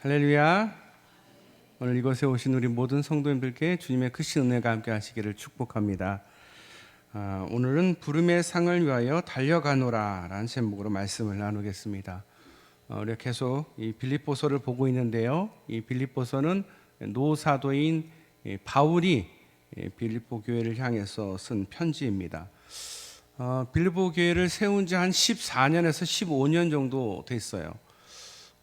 할렐루야. 오늘 이곳에 오신 우리 모든 성도님들께 주님의 크신 은혜가 함께 하시기를 축복합니다. 아, 오늘은 부름의 상을 위하여 달려가노라라는 제목으로 말씀을 나누겠습니다. 어, 우리가 계속 이 빌립보서를 보고 있는데요. 이 빌립보서는 노사도인 이 바울이 이 빌립보 교회를 향해서 쓴 편지입니다. 어, 빌립보 교회를 세운 지 한 14년에서 15년 정도 됐어요.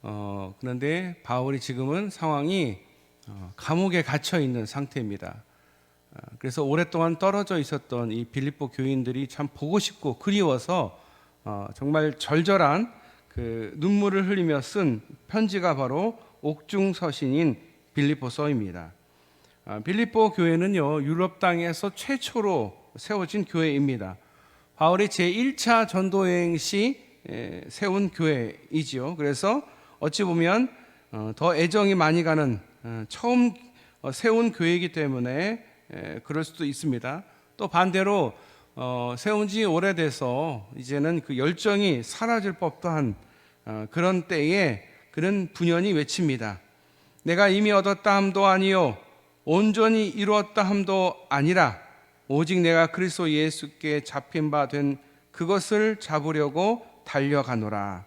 어, 그런데 바울이 지금은 상황이 어, 감옥에 갇혀 있는 상태입니다. 어, 그래서 오랫동안 떨어져 있었던 이 빌립보 교인들이 참 보고 싶고 그리워서 어, 정말 절절한 그 눈물을 흘리며 쓴 편지가 바로 옥중 서신인 빌립보서입니다. 아, 빌립보 교회는요 유럽 땅에서 최초로 세워진 교회입니다. 바울이 제 1차 전도 여행 시 에, 세운 교회이지요. 그래서 어찌 보면 어, 더 애정이 많이 가는 어, 처음 어, 세운 교회이기 때문에 에, 그럴 수도 있습니다. 또 반대로 어, 세운 지 오래돼서 이제는 그 열정이 사라질 법도 한 어, 그런 때에 그런 분연이 외칩니다. 내가 이미 얻었다 함도 아니요 온전히 이루었다 함도 아니라 오직 내가 그리스도 예수께 잡힌 바 된 그것을 잡으려고 달려가노라.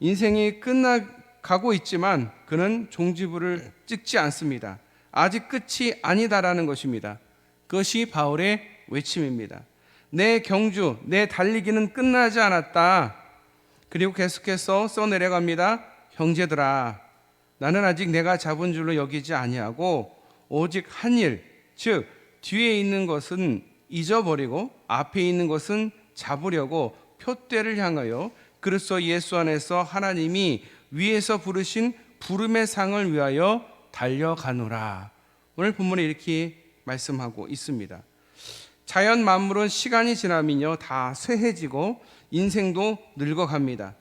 인생이 끝나가고 있지만 그는 종지부를 찍지 않습니다. 아직 끝이 아니다라는 것입니다. 그것이 바울의 외침입니다. 내 경주, 내 달리기는 끝나지 않았다. 그리고 계속해서 써 내려갑니다. 형제들아, 나는 아직 내가 잡은 줄로 여기지 아니하고 오직 한 일, 즉 뒤에 있는 것은 잊어버리고 앞에 있는 것은 잡으려고 표대를 향하여 그리스도 예수 안에서 하나님이 위에서 부르신 부름의 상을 위하여 달려가노라. 오늘 본문에 이렇게 말씀하고 있습니다. 자연 만물은 시간이 지나면요 다 쇠해지고 인생도 늙어갑니다.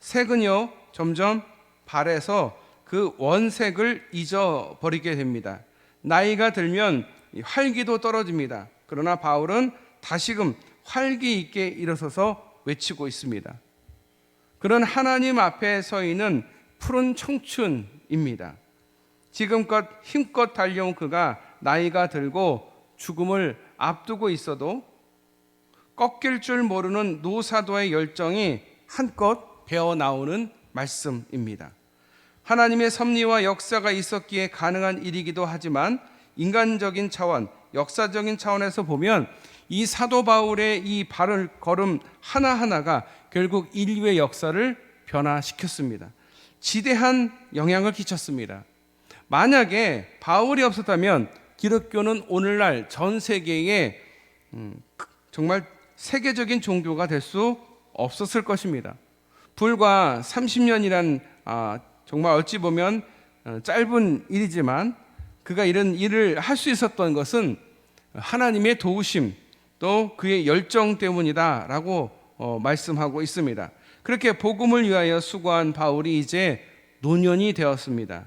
색은요 점점 발해서 그 원색을 잊어버리게 됩니다. 나이가 들면 활기도 떨어집니다. 그러나 바울은 다시금 활기 있게 일어서서 외치고 있습니다. 그런 하나님 앞에 서 있는 푸른 청춘입니다. 지금껏 힘껏 달려온 그가 나이가 들고 죽음을 앞두고 있어도 꺾일 줄 모르는 노사도의 열정이 한껏 배어 나오는 말씀입니다. 하나님의 섭리와 역사가 있었기에 가능한 일이기도 하지만 인간적인 차원, 역사적인 차원에서 보면 이 사도 바울의 이 발을 걸음 하나하나가 결국 인류의 역사를 변화시켰습니다. 지대한 영향을 끼쳤습니다. 만약에 바울이 없었다면 기독교는 오늘날 전 세계에 음, 정말 세계적인 종교가 될 수 없었을 것입니다. 불과 30년이란 아, 정말 어찌 보면 어, 짧은 일이지만 그가 이런 일을 할 수 있었던 것은 하나님의 도우심 또 그의 열정 때문이다라고 어, 말씀하고 있습니다. 그렇게 복음을 위하여 수고한 바울이 이제 노년이 되었습니다.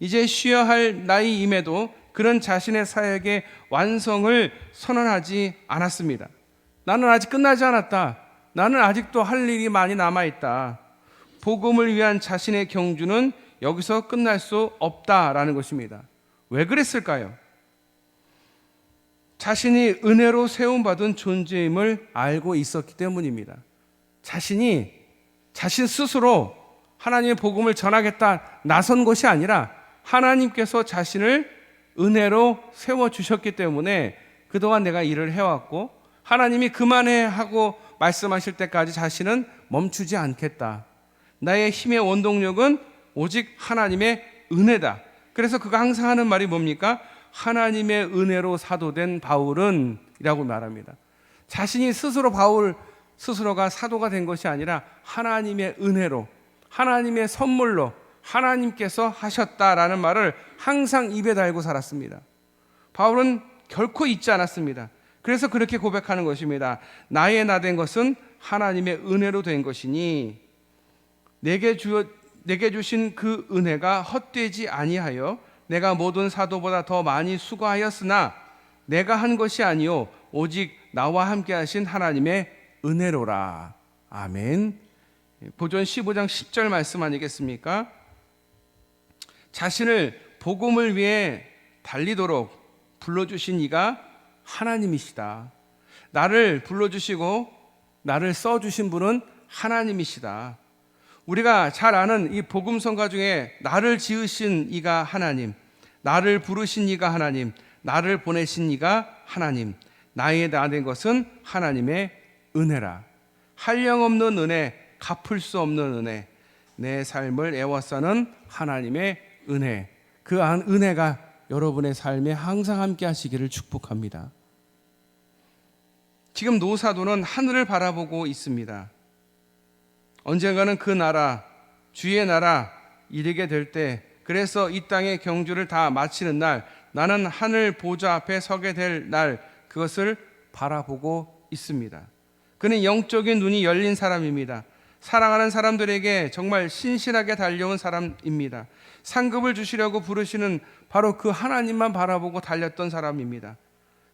이제 쉬어야 할 나이임에도 그런 자신의 사역의 완성을 선언하지 않았습니다. 나는 아직 끝나지 않았다. 나는 아직도 할 일이 많이 남아 있다. 복음을 위한 자신의 경주는 여기서 끝날 수 없다라는 것입니다. 왜 그랬을까요? 자신이 은혜로 세움받은 존재임을 알고 있었기 때문입니다. 자신이 자신 스스로 하나님의 복음을 전하겠다 나선 것이 아니라 하나님께서 자신을 은혜로 세워 주셨기 때문에 그동안 내가 일을 해왔고 하나님이 그만해 하고 말씀하실 때까지 자신은 멈추지 않겠다. 나의 힘의 원동력은 오직 하나님의 은혜다. 그래서 그가 항상 하는 말이 뭡니까? 하나님의 은혜로 사도된 바울은 이라고 말합니다. 자신이 스스로 바울 스스로가 사도가 된 것이 아니라 하나님의 은혜로 하나님의 선물로 하나님께서 하셨다라는 말을 항상 입에 달고 살았습니다. 바울은 결코 잊지 않았습니다. 그래서 그렇게 고백하는 것입니다. 나의 나 된 것은 하나님의 은혜로 된 것이니 내게 주 내게 주신 그 은혜가 헛되지 아니하여 내가 모든 사도보다 더 많이 수고하였으나 내가 한 것이 아니요 오직 나와 함께 하신 하나님의 은혜로라. 아멘. 보존 15장 10절 말씀 아니겠습니까? 자신을 복음을 위해 달리도록 불러주신 이가 하나님이시다. 나를 불러주시고 나를 써주신 분은 하나님이시다. 우리가 잘 아는 이 복음성가 중에 나를 지으신 이가 하나님, 나를 부르신 이가 하나님, 나를 보내신 이가 하나님, 나의 나된 것은 하나님의 은혜라. 한량 없는 은혜, 갚을 수 없는 은혜, 내 삶을 애워싸는 하나님의 은혜. 그 안- 은혜가 여러분의 삶에 항상 함께 하시기를 축복합니다. 지금 노사도는 하늘을 바라보고 있습니다. 언젠가는 그 나라, 주의 나라 이르게 될 때, 그래서 이 땅의 경주를 다 마치는 날, 나는 하늘 보좌 앞에 서게 될 날, 그것을 바라보고 있습니다. 그는 영적인 눈이 열린 사람입니다. 사랑하는 사람들에게 정말 신실하게 달려온 사람입니다. 상급을 주시려고 부르시는 바로 그 하나님만 바라보고 달렸던 사람입니다.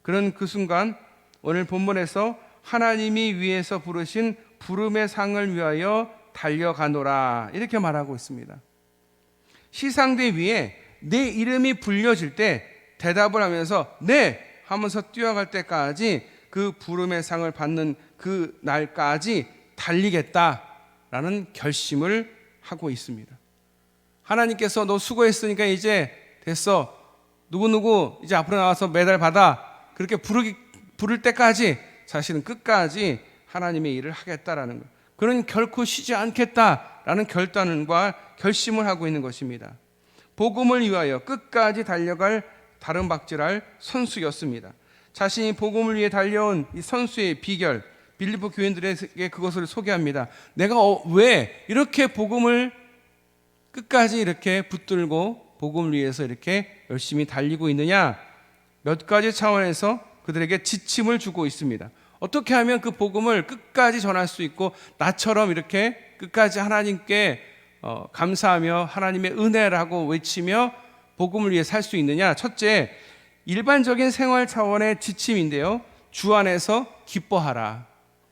그는 그 순간 오늘 본문에서 하나님이 위에서 부르신 부름의 상을 위하여 달려가노라 이렇게 말하고 있습니다. 시상대 위에 내 이름이 불려질 때 대답을 하면서 네 하면서 뛰어갈 때까지 그 부름의 상을 받는 그 날까지 달리겠다라는 결심을 하고 있습니다. 하나님께서 너 수고했으니까 이제 됐어. 누구누구 이제 앞으로 나와서 메달 받아. 그렇게 부르기, 부를 때까지 자신은 끝까지 하나님의 일을 하겠다라는 것. 그는 결코 쉬지 않겠다라는 결단과 결심을 하고 있는 것입니다. 복음을 위하여 끝까지 달려갈 다른 박질할 선수였습니다. 자신이 복음을 위해 달려온 이 선수의 비결, 빌리포 교인들에게 그것을 소개합니다. 내가 어, 왜 이렇게 복음을 끝까지 이렇게 붙들고 복음을 위해서 이렇게 열심히 달리고 있느냐? 몇 가지 차원에서 그들에게 지침을 주고 있습니다. 어떻게 하면 그 복음을 끝까지 전할 수 있고 나처럼 이렇게 끝까지 하나님께 어, 감사하며 하나님의 은혜라고 외치며 복음을 위해 살 수 있느냐? 첫째, 일반적인 생활 차원의 지침인데요. 주 안에서 기뻐하라.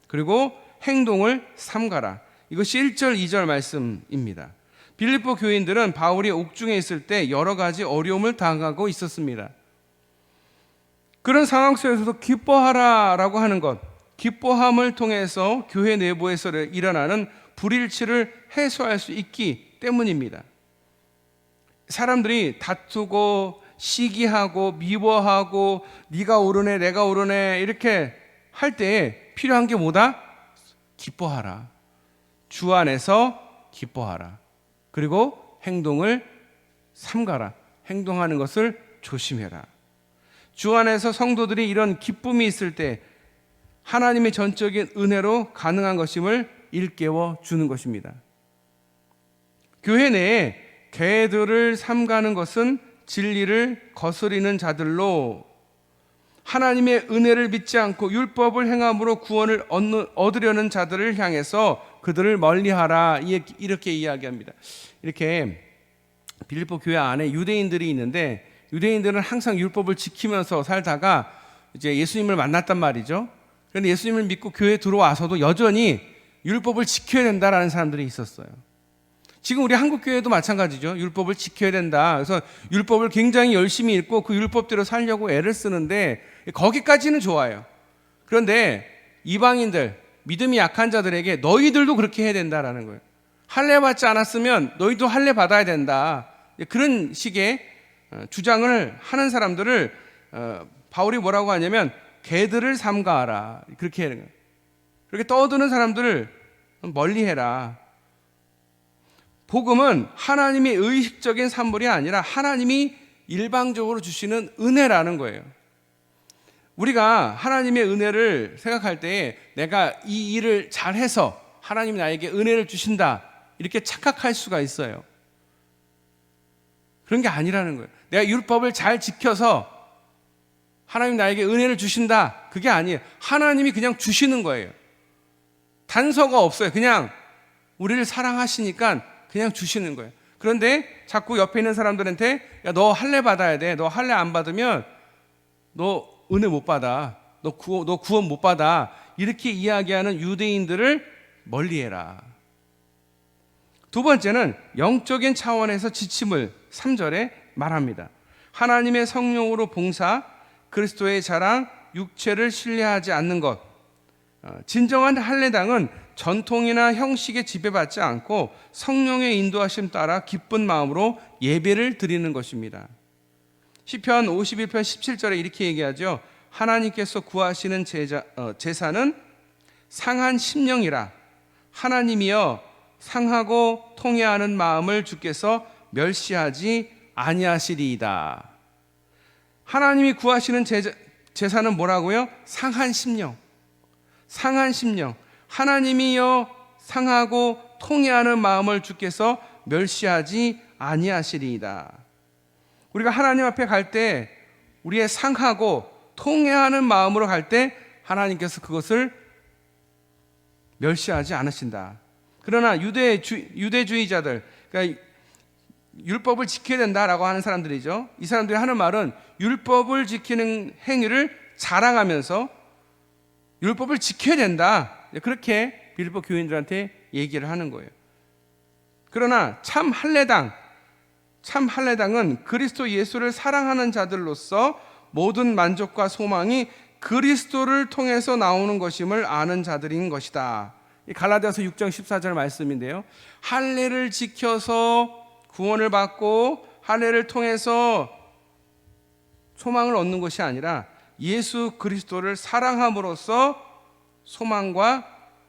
그리고 행동을 삼가라. 이것이 1절, 2절 말씀입니다. 빌립보 교인들은 바울이 옥중에 있을 때 여러 가지 어려움을 당하고 있었습니다. 그런 상황 속에서도 기뻐하라라고 하는 것, 기뻐함을 통해서 교회 내부에서 일어나는 불일치를 해소할 수 있기 때문입니다. 사람들이 다투고 시기하고 미워하고 네가 옳으네 내가 옳으네 이렇게 할 때에 필요한 게 뭐다? 기뻐하라. 주 안에서 기뻐하라. 그리고 행동을 삼가라. 행동하는 것을 조심해라. 주 안에서 성도들이 이런 기쁨이 있을 때 하나님의 전적인 은혜로 가능한 것임을 일깨워 주는 것입니다. 교회 내에 개들을 삼가는 것은 진리를 거스리는 자들로 하나님의 은혜를 믿지 않고 율법을 행함으로 구원을 얻으려는 자들을 향해서 그들을 멀리하라 이렇게 이야기합니다. 이렇게 빌립보 교회 안에 유대인들이 있는데 유대인들은 항상 율법을 지키면서 살다가 이제 예수님을 만났단 말이죠. 그런데 예수님을 믿고 교회에 들어와서도 여전히 율법을 지켜야 된다라는 사람들이 있었어요. 지금 우리 한국 교회도 마찬가지죠. 율법을 지켜야 된다. 그래서 율법을 굉장히 열심히 읽고 그 율법대로 살려고 애를 쓰는데 거기까지는 좋아요. 그런데 이방인들 믿음이 약한 자들에게 너희들도 그렇게 해야 된다라는 거예요. 할례 받지 않았으면 너희도 할례 받아야 된다. 그런 식의 어, 주장을 하는 사람들을 어, 바울이 뭐라고 하냐면 개들을 삼가하라 그렇게 하는 거예요. 그렇게 떠드는 사람들을 멀리해라. 복음은 하나님의 의식적인 산물이 아니라 하나님이 일방적으로 주시는 은혜라는 거예요. 우리가 하나님의 은혜를 생각할 때 내가 이 일을 잘해서 하나님이 나에게 은혜를 주신다 이렇게 착각할 수가 있어요. 그런 게 아니라는 거예요. 내가 율법을 잘 지켜서 하나님 나에게 은혜를 주신다. 그게 아니에요. 하나님이 그냥 주시는 거예요. 단서가 없어요. 그냥 우리를 사랑하시니까 그냥 주시는 거예요. 그런데 자꾸 옆에 있는 사람들한테 야, 너 할례 받아야 돼. 너 할례 안 받으면 너 은혜 못 받아. 너 구원, 너 구원 못 받아. 이렇게 이야기하는 유대인들을 멀리 해라. 두 번째는 영적인 차원에서 지침을 3절에 말합니다. 하나님의 성령으로 봉사, 그리스도의 자랑, 육체를 신뢰하지 않는 것. 어, 진정한 할례당은 전통이나 형식에 지배받지 않고 성령의 인도하심 따라 기쁜 마음으로 예배를 드리는 것입니다. 시편 51편 17절에 이렇게 얘기하죠. 하나님께서 구하시는 제자, 어, 제사는 상한 심령이라 하나님이여 상하고 통해하는 마음을 주께서 멸시하지 아니하시리이다. 하나님이 구하시는 제자, 제사는 뭐라고요? 상한 심령. 상한 심령. 하나님이여 상하고 통해하는 마음을 주께서 멸시하지 아니하시리이다. 우리가 하나님 앞에 갈 때 우리의 상하고 통해하는 마음으로 갈 때 하나님께서 그것을 멸시하지 않으신다. 그러나 유대 주, 유대주의자들, 그러니까 율법을 지켜야 된다라고 하는 사람들이죠. 이 사람들이 하는 말은 율법을 지키는 행위를 자랑하면서 율법을 지켜야 된다. 그렇게 빌보 교인들한테 얘기를 하는 거예요. 그러나 참 할례당, 참 할례당은 그리스도 예수를 사랑하는 자들로서 모든 만족과 소망이 그리스도를 통해서 나오는 것임을 아는 자들인 것이다. 갈라디아서 6장 14절 말씀인데요. 할례를 지켜서 구원을 받고 할례를 통해서 소망을 얻는 것이 아니라 예수 그리스도를 사랑함으로써 소망과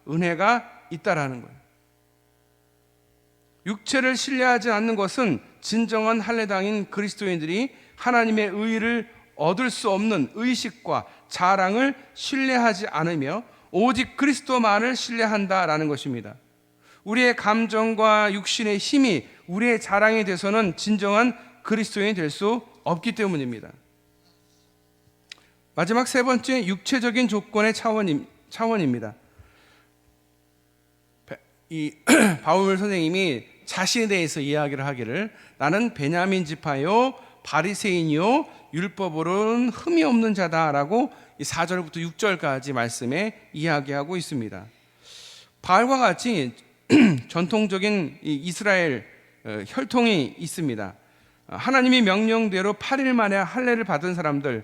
은혜가 있다라는 거예요. 육체를 신뢰하지 않는 것은 진정한 할례당인 그리스도인들이 하나님의 의를 얻을 수 없는 의식과 자랑을 신뢰하지 않으며 오직 그리스도만을 신뢰한다라는 것입니다. 우리의 감정과 육신의 힘이 우리의 자랑이 돼서는 진정한 그리스도인이 될 수 없기 때문입니다. 마지막 세 번째 육체적인 조건의 차원임, 차원입니다. 이 바울 선생님이 자신에 대해서 이야기를 하기를 나는 베냐민 지파요 바리새인이요 율법으로는 흠이 없는 자다라고 4절부터 6절까지 말씀에 이야기하고 있습니다. 바울과 같이 전통적인 이스라엘 어, 혈통이 있습니다. 하나님이 명령대로 8일 만에 할례를 받은 사람들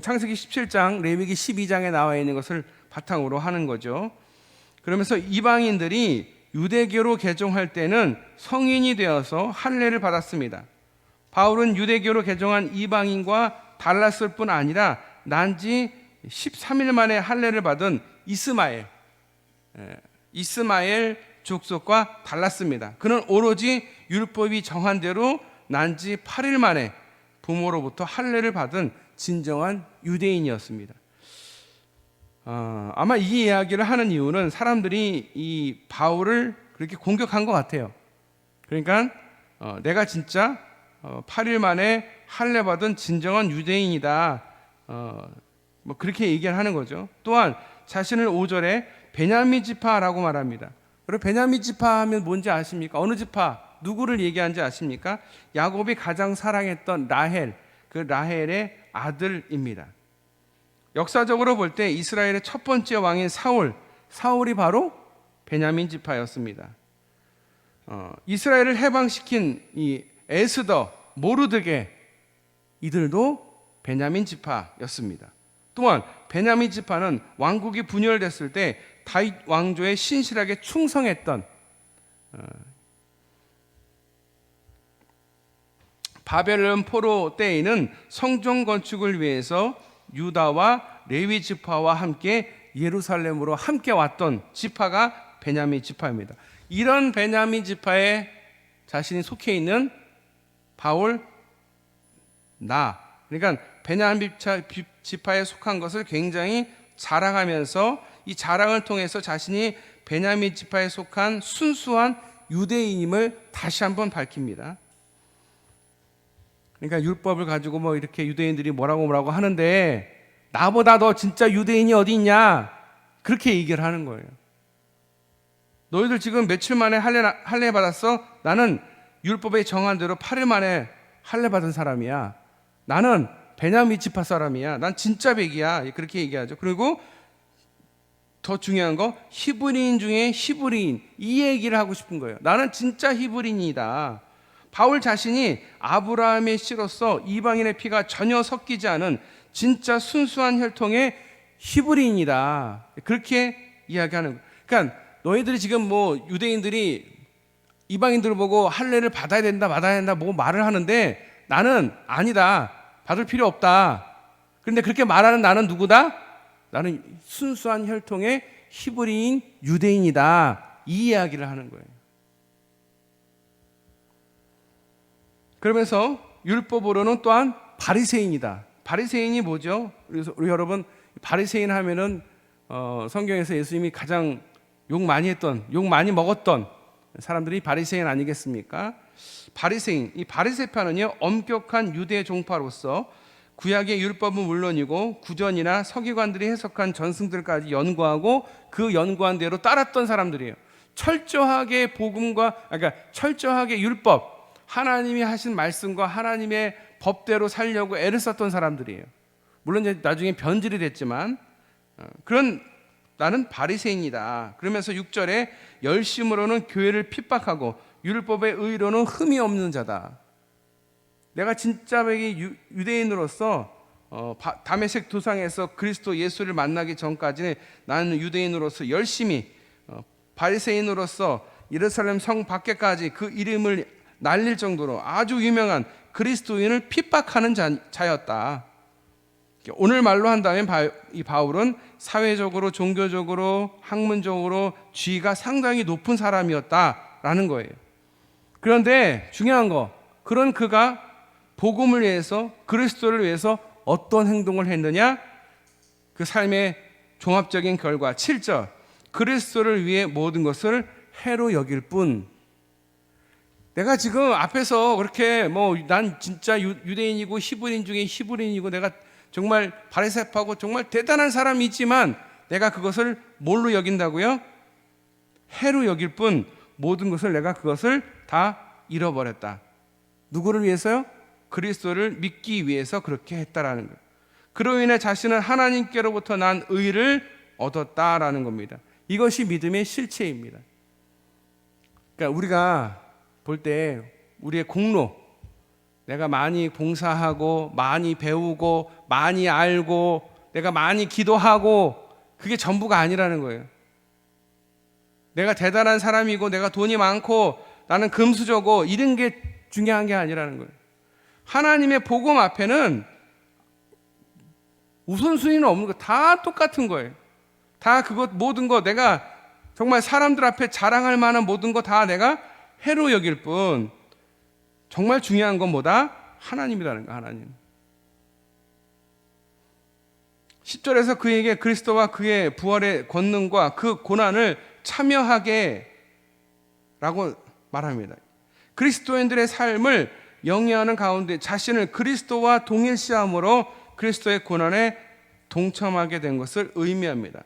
창세기 17장, 레위기 12장에 나와 있는 것을 바탕으로 하는 거죠. 그러면서 이방인들이 유대교로 개종할 때는 성인이 되어서 할례를 받았습니다. 바울은 유대교로 개종한 이방인과 달랐을 뿐 아니라 난지 13일 만에 할례를 받은 이스마엘 이스마엘 족속과 달랐습니다. 그는 오로지 율법이 정한 대로 난 지 8일 만에 부모로부터 할례를 받은 진정한 유대인이었습니다. 어, 아마 이 이야기를 하는 이유는 사람들이 이 바울을 그렇게 공격한 것 같아요. 그러니까 어, 내가 진짜 어, 8일 만에 할례 받은 진정한 유대인이다. 어, 뭐 그렇게 얘기를 하는 거죠. 또한 자신을 5절에 베냐민 지파라고 말합니다. 그리고 베냐민 지파 하면 뭔지 아십니까? 어느 지파? 누구를 얘기하는지 아십니까? 야곱이 가장 사랑했던 라헬, 그 라헬의 아들입니다. 역사적으로 볼 때 이스라엘의 첫 번째 왕인 사울, 사울이 바로 베냐민 지파였습니다. 어, 이스라엘을 해방시킨 이 에스더, 모르드게 이들도 베냐민 지파였습니다. 또한 베냐민 지파는 왕국이 분열됐을 때 다윗 왕조에 신실하게 충성했던 어, 바벨론 포로 때에는 성전 건축을 위해서 유다와 레위 지파와 함께 예루살렘으로 함께 왔던 지파가 베냐민 지파입니다. 이런 베냐민 지파에 자신이 속해 있는 바울 나 그러니까 베냐민 지파에 속한 것을 굉장히 자랑하면서 이 자랑을 통해서 자신이 베냐민 지파에 속한 순수한 유대인임을 다시 한번 밝힙니다. 그러니까 율법을 가지고 뭐 이렇게 유대인들이 뭐라고 뭐라고 하는데 나보다 더 진짜 유대인이 어디 있냐? 그렇게 얘기를 하는 거예요. 너희들 지금 며칠 만에 할례, 할례 받았어? 나는 율법에 정한 대로 8일 만에 할례 받은 사람이야. 나는 베냐민 지파 사람이야. 난 진짜 백이야. 그렇게 얘기하죠. 그리고 더 중요한 거 히브리인 중에 히브리인 이 얘기를 하고 싶은 거예요. 나는 진짜 히브리인이다. 바울 자신이 아브라함의 씨로서 이방인의 피가 전혀 섞이지 않은 진짜 순수한 혈통의 히브리인이다. 그렇게 이야기하는 거예요. 그러니까 너희들이 지금 뭐 유대인들이 이방인들을 보고 할례를 받아야 된다, 받아야 된다, 뭐 말을 하는데 나는 아니다, 받을 필요 없다. 그런데 그렇게 말하는 나는 누구다? 나는 순수한 혈통의 히브리인 유대인이다. 이 이야기를 하는 거예요. 그러면서 율법으로는 또한 바리새인이다. 바리새인이 뭐죠? 그래서 우리 여러분 바리새인 하면은 어, 성경에서 예수님이 가장 욕 많이 했던, 욕 많이 먹었던 사람들이 바리새인 아니겠습니까? 바리새인, 이 바리새파는요 엄격한 유대 종파로서 구약의 율법은 물론이고 구전이나 서기관들이 해석한 전승들까지 연구하고 그 연구한 대로 따랐던 사람들이에요. 철저하게 복음과 그러니까 철저하게 율법 하나님이 하신 말씀과 하나님의 법대로 살려고 애를 썼던 사람들이에요. 물론 이제 나중에 변질이 됐지만 어, 그런 나는 바리새인이다. 그러면서 6절에 열심으로는 교회를 핍박하고 율법의 의로는 흠이 없는 자다. 내가 진짜 이 유대인으로서 어, 바, 다메섹 도상에서 그리스도 예수를 만나기 전까지는 나는 유대인으로서 열심히 어, 바리새인으로서 예루살렘 성 밖에까지 그 이름을 날릴 정도로 아주 유명한 그리스도인을 핍박하는 자, 자였다. 오늘 말로 한다면 이 바울은 사회적으로 종교적으로 학문적으로 지위가 상당히 높은 사람이었다라는 거예요. 그런데 중요한 거 그런 그가 복음을 위해서 그리스도를 위해서 어떤 행동을 했느냐? 그 삶의 종합적인 결과 7절 그리스도를 위해 모든 것을 해로 여길 뿐 내가 지금 앞에서 그렇게 뭐 난 진짜 유 대인이고 히브리인 중에 히브리인이고 내가 정말 바리새파고 정말 대단한 사람이지만 내가 그것을 뭘로 여긴다고요? 해로 여길 뿐 모든 것을 내가 그것을 다 잃어버렸다. 누구를 위해서요? 그리스도를 믿기 위해서 그렇게 했다라는 거예요. 그로 인해 자신은 하나님께로부터 난 의를 얻었다라는 겁니다. 이것이 믿음의 실체입니다. 그러니까 우리가 볼 때 우리의 공로, 내가 많이 봉사하고 많이 배우고 많이 알고 내가 많이 기도하고 그게 전부가 아니라는 거예요. 내가 대단한 사람이고 내가 돈이 많고 나는 금수저고 이런 게 중요한 게 아니라는 거예요. 하나님의 복음 앞에는 우선순위는 없는 거 다 똑같은 거예요. 다 그것 모든 거 내가 정말 사람들 앞에 자랑할 만한 모든 거 다 내가 해로 여길 뿐 정말 중요한 건 뭐다? 하나님이라는 거 하나님. 10절에서 그에게 그리스도와 그의 부활의 권능과 그 고난을 참여하게 라고 말합니다. 그리스도인들의 삶을 영위하는 가운데 자신을 그리스도와 동일시함으로 그리스도의 고난에 동참하게 된 것을 의미합니다.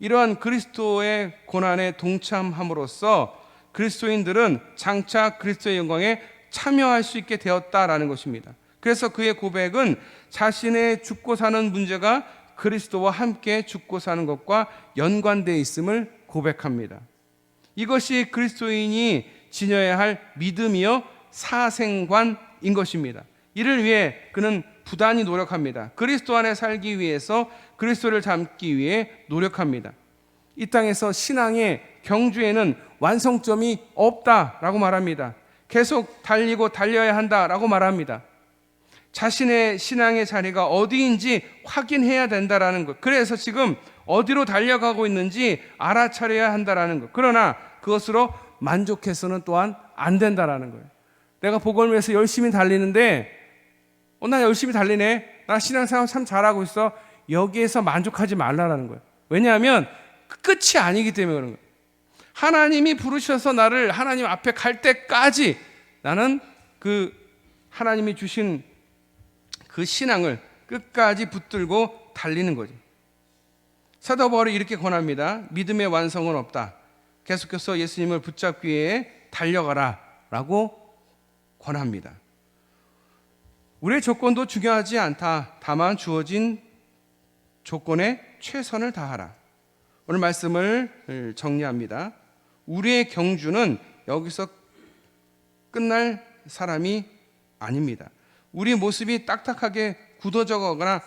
이러한 그리스도의 고난에 동참함으로써 그리스도인들은 장차 그리스도의 영광에 참여할 수 있게 되었다라는 것입니다. 그래서 그의 고백은 자신의 죽고 사는 문제가 그리스도와 함께 죽고 사는 것과 연관되어 있음을 고백합니다. 이것이 그리스도인이 지녀야 할 믿음이요 사생관인 것입니다. 이를 위해 그는 부단히 노력합니다. 그리스도 안에 살기 위해서 그리스도를 담기 위해 노력합니다. 이 땅에서 신앙의 경주에는 완성점이 없다라고 말합니다. 계속 달리고 달려야 한다라고 말합니다. 자신의 신앙의 자리가 어디인지 확인해야 된다라는 것. 그래서 지금 어디로 달려가고 있는지 알아차려야 한다라는 것. 그러나 그것으로 만족해서는 또한 안 된다라는 거예요. 내가 복음을 위해서 열심히 달리는데, 어, 나 열심히 달리네. 나 신앙생활 참 잘하고 있어. 여기에서 만족하지 말라라는 거예요. 왜냐하면 끝이 아니기 때문에 그런 거예요. 하나님이 부르셔서 나를 하나님 앞에 갈 때까지 나는 그 하나님이 주신 그 신앙을 끝까지 붙들고 달리는 거지. 사도 바울이 이렇게 권합니다. 믿음의 완성은 없다. 계속해서 예수님을 붙잡기 위해 달려가라. 라고 권합니다. 우리의 조건도 중요하지 않다. 다만 주어진 조건에 최선을 다하라. 오늘 말씀을 정리합니다. 우리의 경주는 여기서 끝날 사람이 아닙니다. 우리 모습이 딱딱하게 굳어져거나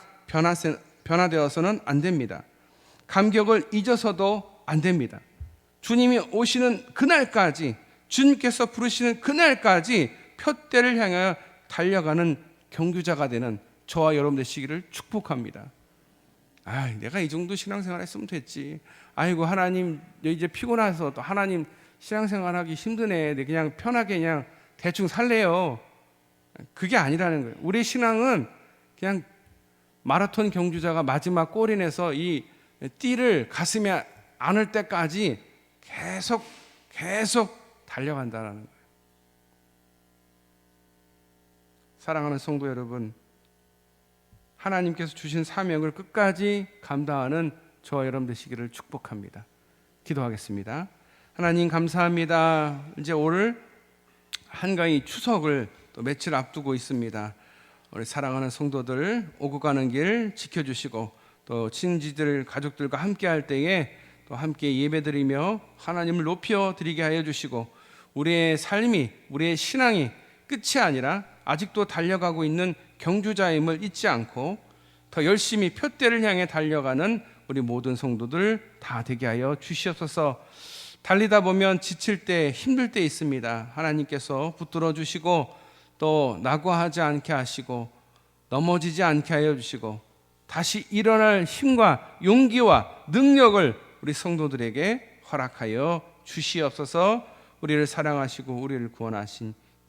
변화되어서는 안 됩니다. 감격을 잊어서도 안 됩니다. 주님이 오시는 그날까지 주님께서 부르시는 그날까지 표대를 향하여 달려가는 경주자가 되는 저와 여러분 되시기를 축복합니다. 아, 내가 이 정도 신앙생활 했으면 됐지. 아이고 하나님 이제 피곤해서 또 하나님 신앙생활하기 힘드네. 내 그냥 편하게 그냥 대충 살래요. 그게 아니라는 거예요. 우리 신앙은 그냥 마라톤 경주자가 마지막 골이 내서 이 띠를 가슴에 안을 때까지 계속 계속 달려간다라는 거예요. 사랑하는 성도 여러분, 하나님께서 주신 사명을 끝까지 감당하는 저와 여러분 되시기를 축복합니다. 기도하겠습니다. 하나님 감사합니다. 이제 오늘 한가위 추석을 또 며칠 앞두고 있습니다. 우리 사랑하는 성도들 오고 가는 길 지켜주시고 또 친지들 가족들과 함께 할 때에 또 함께 예배드리며 하나님을 높여 드리게 하여 주시고 우리의 삶이 우리의 신앙이 끝이 아니라 아직도 달려가고 있는 경주자임을 잊지 않고 더 열심히 표대를 향해 달려가는 우리 모든 성도들 다 되게 하여 주시옵소서. 달리다 보면 지칠 때 힘들 때 있습니다. 하나님께서 붙들어 주시고 또 낙오하지 않게 하시고 넘어지지 않게 하여 주시고 다시 일어날 힘과 용기와 능력을 우리 성도들에게 허락하여 주시옵소서. 우리를 사랑하시고 우리를 구원하신